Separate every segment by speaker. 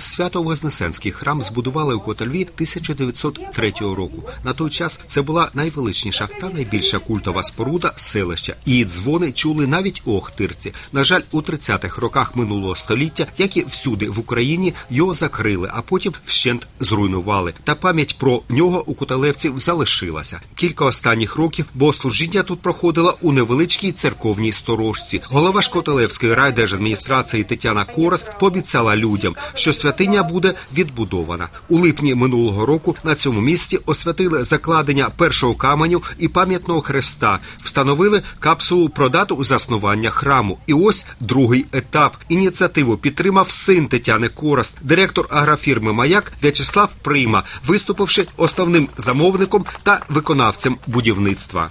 Speaker 1: Свято-Вознесенський храм збудували у Котельві 1903 року. На той час це була найвеличніша та найбільша культова споруда селища. Її дзвони чули навіть у Охтирці. На жаль, у 30-х роках минулого століття, як і всюди в Україні, його закрили, а потім вщент зруйнували. Та пам'ять про нього у Котелевців залишилася. Кілька останніх років богослужіння тут проходило у невеличкій церковній сторожці. Голова ж Котелевської райдержадміністрації Тетяна Корост пообіцяла людям, що святиня буде відбудована. У липні минулого року на цьому місці освятили закладення першого каменю і пам'ятного хреста, встановили капсулу про дату заснування храму. І ось другий етап. Ініціативу підтримав син Тетяни Корост, директор агрофірми Маяк В'ячеслав Прима, виступивши основним замовником та виконавцем будівництва.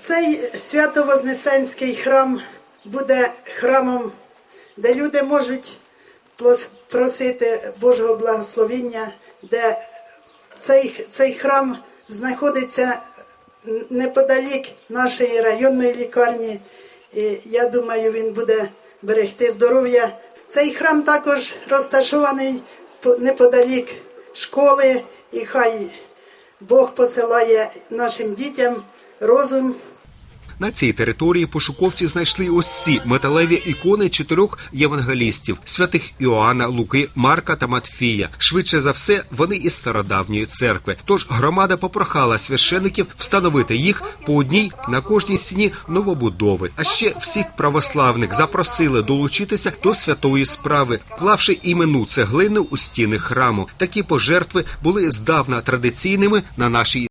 Speaker 2: Цей свято-вознесенський храм буде храмом, де люди можуть просити Божого благословення, де цей, цей храм знаходиться неподалік нашої районної лікарні. І я думаю, він буде берегти здоров'я. Цей храм також розташований неподалік школи, і хай Бог посилає нашим дітям розум
Speaker 1: На цій території пошуковці знайшли ось ці металеві ікони чотирьох євангелістів святих Іоанна, Луки, Марка та Матфія. Швидше за все, вони із стародавньої церкви. Тож громада попрохала священиків встановити їх по одній на кожній стіні новобудови. А ще всіх православних запросили долучитися до святої справи, вклавши іменну цеглину у стіни храму. Такі пожертви були здавна традиційними на нашій